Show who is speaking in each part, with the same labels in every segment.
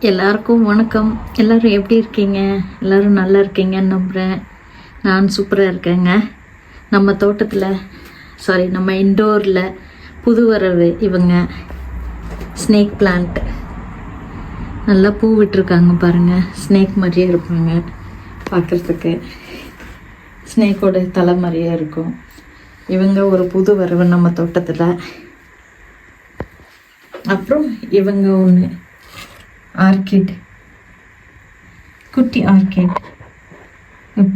Speaker 1: எல்லாருக்கும் வணக்கம். எல்லாரும் எப்படி இருக்கீங்க? எல்லோரும் நல்லா இருக்கீங்கன்னு நம்புகிறேன் நான் சூப்பராக இருக்கேங்க. நம்ம தோட்டத்தில் சாரி நம்ம இண்டோரில் புது வரவு இவங்க ஸ்னேக் பிளான்ட் நல்லா பூ விட்டுருக்காங்க பாருங்கள் ஸ்னேக் மாதிரியே இருப்பாங்க பார்க்குறதுக்கு ஸ்னேக்கோட தலை மாதிரியே இருக்கும். இவங்க ஒரு புது வரவு நம்ம தோட்டத்தில். அப்புறம் இவங்க ஒன்று ஆர்கிட் குட்டி ஆர்கிட்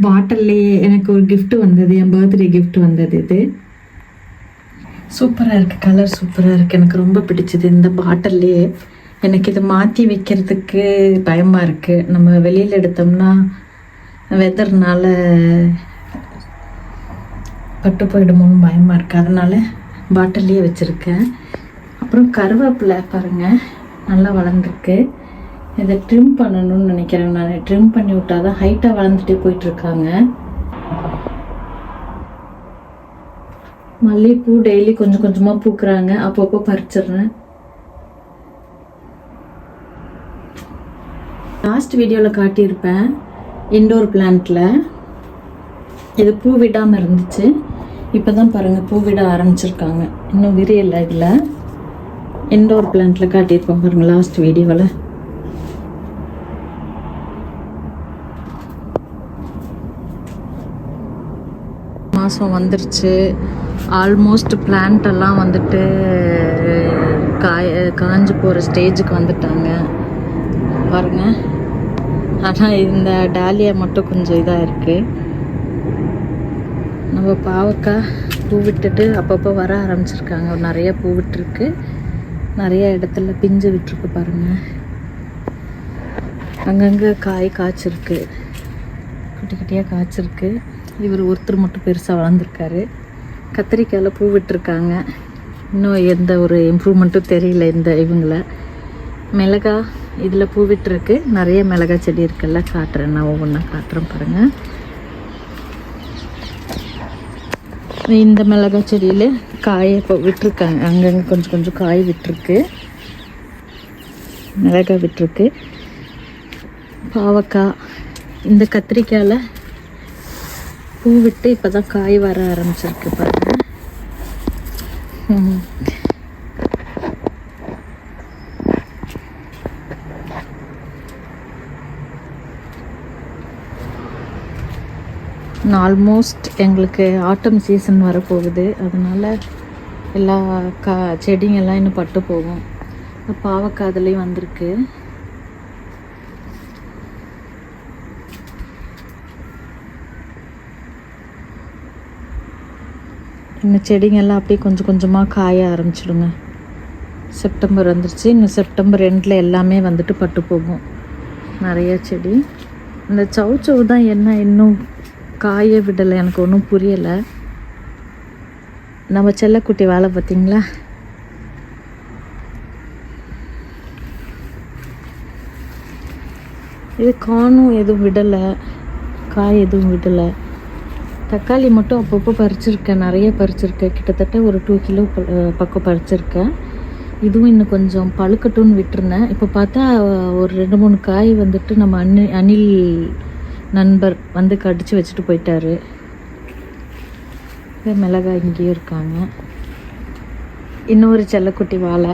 Speaker 1: பாட்டில்லையே எனக்கு ஒரு கிஃப்ட் வந்தது என் பர்த்டே கிஃப்ட் வந்தது இது. சூப்பராக இருக்குது கலர் சூப்பராக இருக்குது எனக்கு ரொம்ப பிடிச்சது இந்த பாட்டில்லையே எனக்கு இதை மாற்றி வைக்கிறதுக்கு பயமாக இருக்குது நம்ம வெளியில் எடுத்தோம்னா வெதர்னால பட்டு போயிடுமோன்னு பயமாக இருக்குது அதனால் பாட்டில்லையே வச்சுருக்கேன். அப்புறம் கருவேப்பிலை பாருங்கள் நல்லா வளர்ந்துருக்கு. இதை ட்ரிம் பண்ணணும்னு நினைக்கிறேன் நான். ட்ரிம் பண்ணி விட்டால் தான் ஹைட்டாக வளர்ந்துட்டே போயிட்டுருக்காங்க. மல்லிகைப்பூ டெய்லி கொஞ்சம் கொஞ்சமாக பூக்குறாங்க. அப்பப்போ பறிச்சிடுறேன். லாஸ்ட் வீடியோவில் காட்டியிருப்பேன் இண்டோர் பிளான்ட்டில் இது பூ விடாமல் இருந்துச்சு. இப்போ தான் பாருங்கள் பூ விட ஆரம்பிச்சிருக்காங்க. இன்னும் விரியலை இதில். இண்டோர் பிளான்ட்டில் காட்டியிருப்போம் பாருங்கள் லாஸ்ட் வீடியோவில் மாதம் வந்துருச்சு. ஆல்மோஸ்ட் பிளான்ட் எல்லாம் வந்துட்டு காய காஞ்சு போகிற ஸ்டேஜுக்கு வந்துட்டாங்க. பாருங்க. ஆனால் இந்த டாலியா மட்டும் கொஞ்சம் இதாக இருக்குது நம்ம பாவக்காய் பூ விட்டுட்டு அப்பப்போ வர ஆரம்பிச்சிருக்காங்க. நிறைய பூ விட்டுருக்கு. நிறைய இடத்துல பிஞ்சு விட்டுருக்கு பாருங்கள் அங்கங்கே காய் காய்ச்சிருக்கு. குட்டி குட்டியாக காய்ச்சிருக்கு. இவர் ஒருத்தர் மட்டும் பெருசாக வளர்ந்துருக்காரு. கத்திரிக்காயில் பூ விட்டுருக்காங்க. இன்னும் எந்த ஒரு இம்ப்ரூவ்மெண்ட்டும் தெரியல இந்த இவங்கள. மிளகா இதில் பூ விட்டுருக்கு. நிறைய மிளகா செடி இருக்குல்ல காட்டுறேன். நான் ஒவ்வொன்றா காட்டுறேன் பாருங்கள் இந்த மிளகா செடியில் காயை இப்போ விட்டுருக்காங்க. அங்கங்கே கொஞ்சம் கொஞ்சம் காய் விட்டுருக்கு. மிளகாய் விட்டுருக்கு. பாவக்காய். இந்த கத்திரிக்காயில் பூ விட்டு இப்போ தான் காய் வர ஆரம்பிச்சிருக்கு பாருங்கள் ஆல்மோஸ்ட் எங்களுக்கு ஆட்டம் சீசன் வரப்போகுது. அதனால் எல்லா கா செடிங்கெல்லாம் இன்னும் பட்டு போகும். பாவக்காய் அதுலேயும் வந்திருக்கு. இந்த செடிங்கெல்லாம் அப்படியே கொஞ்சம் கொஞ்சமாக காய ஆரம்பிச்சிடுங்க. செப்டம்பர் வந்துருச்சு. இன்னும் செப்டம்பர் எண்டில் எல்லாமே வந்துட்டு பட்டு போகும். நிறைய செடி. இந்த சவு சவு தான் என்ன இன்னும் காய விடலை. எனக்கு ஒன்றும் புரியலை. நம்ம செல்லக்குட்டி வேலை பார்த்தீங்களா? இது காணும் எதுவும் விடலை. காய் எதுவும் விடலை. தக்காளி மட்டும் அப்பப்போ பறிச்சிருக்கேன். நிறைய பறிச்சிருக்கேன். கிட்டத்தட்ட ஒரு டூ கிலோ பக்கம் பறிச்சிருக்கேன். இதுவும் இன்னும் கொஞ்சம் பழுக்கட்டும்னு விட்டுருந்தேன். இப்போ பார்த்தா ஒரு ரெண்டு மூணு காய் வந்துட்டு நம்ம அனி அணில் நண்பர் வந்து கடிச்சு வச்சுட்டு போயிட்டாரு. மிளகாய் இங்கேயும் இருக்காங்க. இன்னொரு செல்லக்குட்டி வாழை.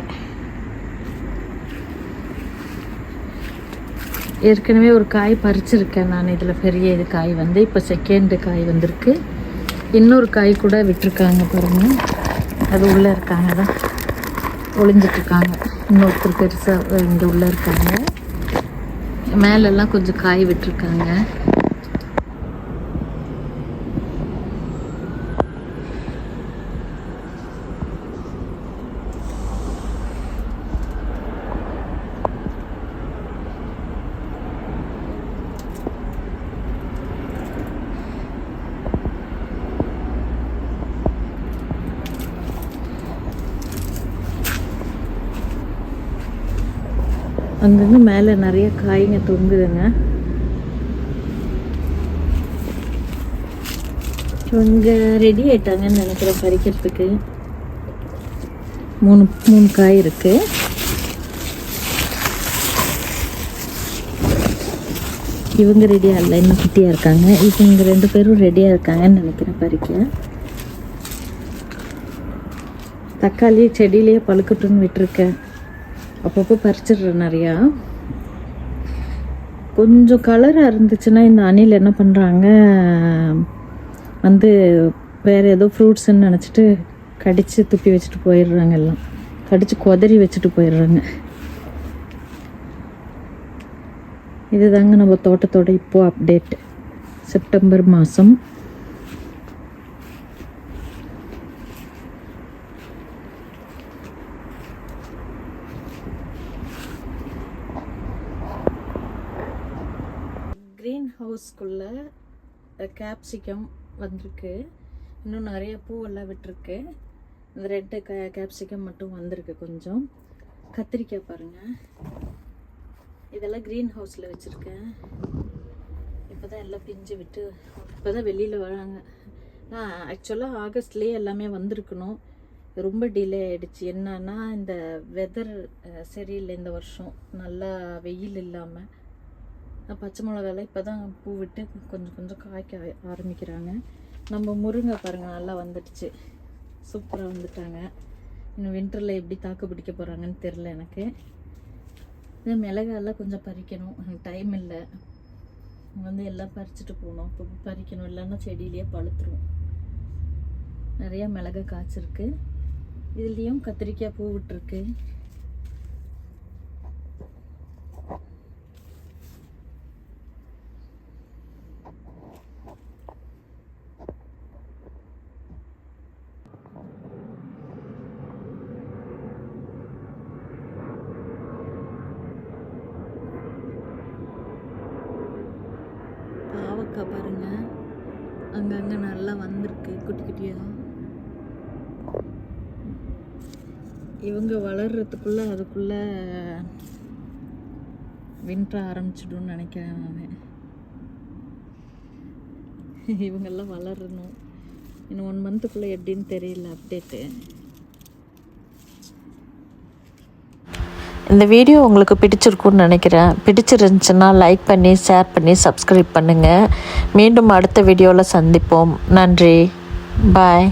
Speaker 1: ஏற்கனவே ஒரு காய் பறிச்சிருக்கேன் நான். இதில் பெரிய இது காய் வந்து இப்போ செகண்டு காய் வந்திருக்கு. இன்னொரு காய் கூட விட்டுருக்காங்க பாருங்கள் அது உள்ளே இருக்காங்க தான். ஒளிஞ்சிட்ருக்காங்க இன்னொருத்தர் பெருசாக இங்கே உள்ளே இருக்காங்க. மேலெல்லாம் கொஞ்சம் காய் விட்டுருக்காங்க. அங்கங்கே மேலே நிறைய காய்ங்க தொங்குதுங்க. இவங்க ரெடி ஆயிட்டாங்கன்னு நினைக்கிறேன் பறிக்கிறதுக்கு. மூணு மூணு காய் இருக்கு. இவங்க ரெடியாக இல்லை இன்னும் குட்டியாக இருக்காங்க. இவங்க ரெண்டு பேரும் ரெடியாக இருக்காங்கன்னு நினைக்கிறேன் பறிக்க. தக்காளி செடியிலேயே பழுக்கட்டுன்னு விட்டுருக்கேன். அப்பப்போ பறிச்சிடுறேன் நிறையா. கொஞ்சம் கலராக இருந்துச்சுன்னா இந்த அணில் என்ன பண்ணுறாங்க வந்து வேறு ஏதோ ஃப்ரூட்ஸ்ன்னு நினச்சிட்டு கடித்து துப்பி வச்சுட்டு போயிடுறாங்க எல்லாம். கடித்து கொதறி வச்சுட்டு போயிடுறாங்க. இதுதாங்க நம்ம தோட்டத்தோட இப்போது அப்டேட் செப்டம்பர் மாதம் க்ரீன் ஹவுஸ்க்குள்ளே கேப்சிகம் வந்திருக்கு. இன்னும் நிறைய பூவெல்லாம் விட்டுருக்கு. இந்த ரெட்டு க கேப்சிகம் மட்டும் வந்திருக்கு கொஞ்சம். கத்திரிக்காய் பாருங்கள் இதெல்லாம் க்ரீன் ஹவுஸில் வச்சுருக்கேன். இப்போ தான் எல்லாம் பிஞ்சு விட்டு இப்போ தான் வெளியில் வராங்க. நான் ஆக்சுவலாக ஆகஸ்ட்லேயே எல்லாமே வந்திருக்கணும். ரொம்ப டிலே ஆகிடுச்சு என்னன்னா இந்த வெதர் சரியில்லை இந்த வருஷம். நல்லா வெயில் இல்லாமல் பச்சை மிளகாலாம் இப்போ தான் பூ விட்டு கொஞ்சம் கொஞ்சம் காய்க்க ஆரம்பிக்கிறாங்க. நம்ம முருங்கை பாருங்கள் நல்லா வந்துடுச்சு. சூப்பராக வந்துட்டாங்க. இன்னும் வின்டரில் எப்படி தாக்கு பிடிக்க போகிறாங்கன்னு தெரில எனக்கு. இந்த மிளகாலாம் கொஞ்சம் பறிக்கணும். எனக்கு டைம் இல்லை. வந்து எல்லாம் பறிச்சுட்டு போகணும். இப்போ பறிக்கணும். இல்லைன்னா செடியிலேயே பழுத்துரும். நிறையா மிளகா காய்ச்சிருக்கு. இதுலேயும் கத்திரிக்காய் பூ விட்டுருக்கு. பாவக்காய் பாருங்கள் அங்கங்கே நல்லா வந்திருக்கு குட்டி குட்டியாக இவங்க வளர்கிறதுக்குள்ளே அதுக்குள்ளே வின்டர் ஆரம்பிச்சிடும்னு நினைக்கிறேன் நான். இவங்கெல்லாம் வளரணும். இன்னும் ஒன் மந்த்துக்குள்ளே எப்படின்னு தெரியல அப்டேட்டு
Speaker 2: இந்த வீடியோ உங்களுக்கு பிடிச்சிருக்குன்னு நினைக்கிறேன். பிடிச்சிருந்துச்சுன்னா லைக் பண்ணி ஷேர் பண்ணி சப்ஸ்கிரைப் பண்ணுங்கள் மீண்டும் அடுத்த வீடியோவில் சந்திப்போம். நன்றி. பாய்